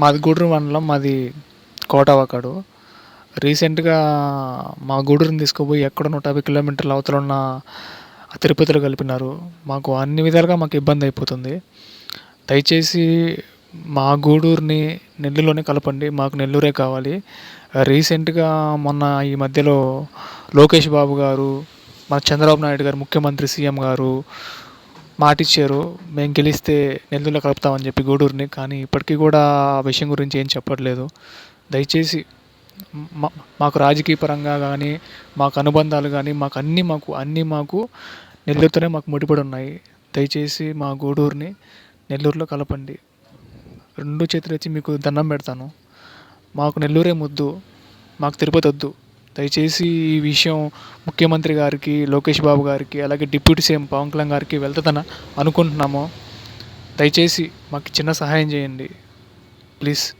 మాది గూడూరు మండలం మాది కోటవకాడు. రీసెంట్గా మా గూడూరుని తీసుకుపోయి ఎక్కడ నూట యాభై కిలోమీటర్ల అవతల ఉన్న తిరుపతిలో కలిపినారు. మాకు అన్ని విధాలుగా మాకు ఇబ్బంది అయిపోతుంది. దయచేసి మా గూడూరుని నెల్లూరులోనే కలపండి. మాకు నెల్లూరే కావాలి. రీసెంట్గా మొన్న ఈ మధ్యలో లోకేష్ బాబు గారు మా చంద్రబాబు నాయుడు గారు ముఖ్యమంత్రి సీఎం గారు మాట ఇచ్చారు మేము గెలిస్తే నెల్లూరులో కలుపుతామని చెప్పి గూడూరుని. కానీ ఇప్పటికీ కూడా ఆ విషయం గురించి ఏం చెప్పట్లేదు. దయచేసి మా మాకు రాజకీయ పరంగా కానీ మాకు అనుబంధాలు కానీ మాకు అన్నీ మాకు అన్నీ మాకు నెల్లూరుతోనే మాకు ముడిపడి ఉన్నాయి. దయచేసి మా గూడూరుని నెల్లూరులో కలపండి. రెండు చేతులు వచ్చి మీకు దండం పెడతాను. మాకు నెల్లూరే ముద్దు. మాకు తిరుపతి వద్దు. దయచేసి ఈ విషయం ముఖ్యమంత్రి గారికి లోకేష్ బాబు గారికి అలాగే డిప్యూటీ సీఎం పవన్ కళ్యాణ్ గారికి వెళ్తుందని అనుకుంటున్నాము. దయచేసి మాకు చిన్న సహాయం చేయండి. ప్లీజ్.